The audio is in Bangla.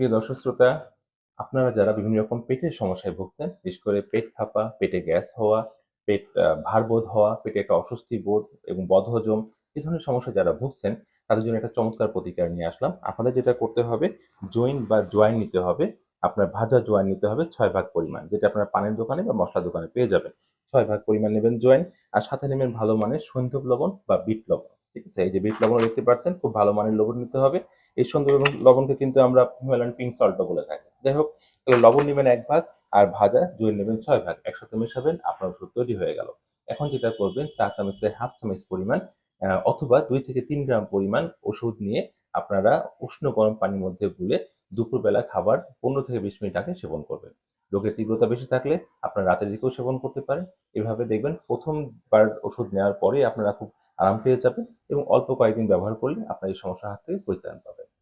প্রিয় দর্শক শ্রোতা, আপনারা যারা বিভিন্ন রকম পেটের সমস্যায় ভুগছেন, বিশেষ করে পেট ফাঁপা, পেটে গ্যাস হওয়া, পেট ভারবোধ হওয়া, পেটে একটা অস্বস্তি বোধ এবং বদহজম এই ধরনের সমস্যা যারা ভুগছেন, তাদের জন্য একটা চমৎকার প্রতিকার নিয়ে আসলাম। আপনাদের যেটা করতে হবে জৈন বা জোয়াইন নিতে হবে, আপনার ভাজা জোয়াইন নিতে হবে ছয় ভাগ পরিমাণ, যেটা আপনার পানের দোকানে বা মশলা দোকানে পেয়ে যাবেন। ছয় ভাগ পরিমাণ নেবেন জোয়াইন আর সাথে নেবেন ভালো মানের সৈন্ধব লবণ বা বিট লবণ, ঠিক আছে? এই যে বিট লবণ দেখতে পাচ্ছেন, খুব ভালো মানের লবণ নিতে হবে। এই এবং লবণকে কিন্তু আমরা হিমালয়ান পিঙ্ক সল্টও বলে থাকি। যাই হোক, তাহলে লবণ নেবেন এক ভাগ আর ভাজা জৈন নেবেন ছয় ভাগ। একসাথে মেশাবেন, আপনার ওষুধ তৈরি হয়ে গেল। এখন যেটা করবেন, চা চামচের হাফ চামচ পরিমাণ অথবা দুই থেকে তিন গ্রাম পরিমাণ ওষুধ নিয়ে আপনারা উষ্ণ গরম পানির মধ্যে গুলে দুপুরবেলা খাবার পনেরো থেকে বিশ মিনিট আগে সেবন করবেন। রোগের তীব্রতা বেশি থাকলে আপনার রাতের দিকেও সেবন করতে পারেন। এভাবে দেখবেন প্রথমবার ওষুধ নেওয়ার পরে আপনারা খুব আরাম পেয়ে যাবেন এবং অল্প কয়েকদিন ব্যবহার করলে আপনার এই সমস্যার হাত থেকে পরিত্রাণ পাবেন।